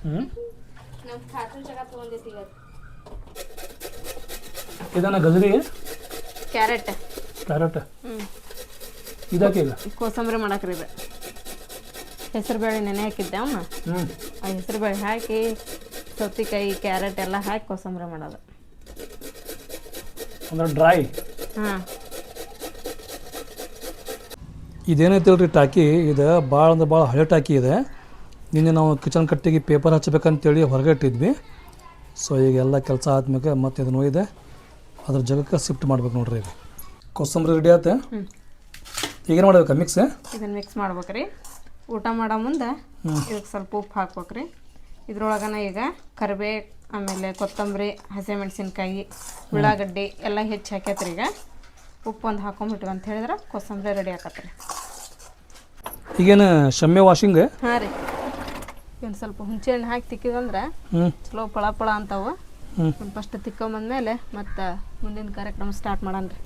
ಹ್ಞೂ ಇದನ್ನ ಗಜರಿ? ಕ್ಯಾರೆಟ್. ಕ್ಯಾರೆಟ್? ಇದಕ್ಕೆ ಇಲ್ಲ ಕೋಸಂಬರಿ ಮಾಡಕ್ರಿ ಇದು. ಹೆಸರುಬೇಳೆ ನೆನೆ ಹಾಕಿದ್ದೆ ಅಮ್ಮ ಹ್ಞೂ ಆ ಹೆಸರುಬೇಳೆ ಹಾಕಿ ಸೌತೆಕಾಯಿ ಕ್ಯಾರೆಟ್ ಎಲ್ಲ ಹಾಕಿ ಕೋಸಂಬರಿ ಮಾಡೋದು. ಅಂದ್ರೆ ಡ್ರೈ? ಹಾಂ. ಇದೇನೈತಿಲ್ರಿ ಟಾಕಿ? ಇದು ಭಾಳ ಅಂದ್ರೆ ಭಾಳ ಹಳೆ ಟಾಕಿ ಇದೆ. ನಿನ್ನೆ ನಾವು ಕಿಚನ್ ಕಟ್ಟಿಗೆ ಪೇಪರ್ ಹಚ್ಚಬೇಕಂತೇಳಿ ಹೊರಗೆ ಇಟ್ಟಿದ್ವಿ. ಸೊ ಈಗ ಎಲ್ಲ ಕೆಲಸ ಆದ್ಮೇಲೆ ಮತ್ತೆ ಇದನ್ನು ನೋಯಿದೆ ಅದ್ರ ಜಾಗಕ್ಕೆ ಶಿಫ್ಟ್ ಮಾಡ್ಬೇಕು ನೋಡ್ರಿ ಇದು. ಕೋಸಂಬರಿ ರೆಡಿ ಆಯ್ತು. ಈಗೇನು ಮಾಡ್ಬೇಕಾ ಮಿಕ್ಸ್ ಇದನ್ನು ಮಿಕ್ಸ್ ಮಾಡ್ಬೇಕ್ರಿ. ಊಟ ಮಾಡೋ ಮುಂದೆ ಇದಕ್ಕೆ ಸ್ವಲ್ಪ ಉಪ್ಪು ಹಾಕ್ಬೇಕ್ರಿ. ಇದ್ರೊಳಗನ ಈಗ ಕರಿಬೇ ಆಮೇಲೆ ಕೊತ್ತಂಬರಿ ಹಸಿಮೆಣಸಿನ್ಕಾಯಿ ಉಳ್ಳಾಗಡ್ಡಿ ಎಲ್ಲ ಹೆಚ್ಚು ಹಾಕ್ಯತ್ರಿ ಈಗ. ಉಪ್ಪು ಒಂದು ಹಾಕೊಂಬಿಟ್ವಿ ಅಂತ ಹೇಳಿದ್ರೆ ಕೊತ್ತಂಬರಿ ರೆಡಿ ಆಕತ್ರಿ. ಈಗೇನು ಶಮ್ಮೆ ವಾಷಿಂಗ್ ಹಾಂ ರೀ. ಏನು ಸ್ವಲ್ಪ ಹುಣಸೆಹಣ್ಣು ಹಾಕಿ ತಿಕ್ಕಿದಂದ್ರೆ ಚಲೋ ಪಳ ಪಳ ಅಂತಾವು ಫಸ್ಟ್ ತಿಕ್ಕೊಂಬಂದ್ಮೇಲೆ ಮತ್ತು ಮುಂದಿನ ಕಾರ್ಯಕ್ರಮ ಸ್ಟಾರ್ಟ್ ಮಾಡೋಣ ರೀ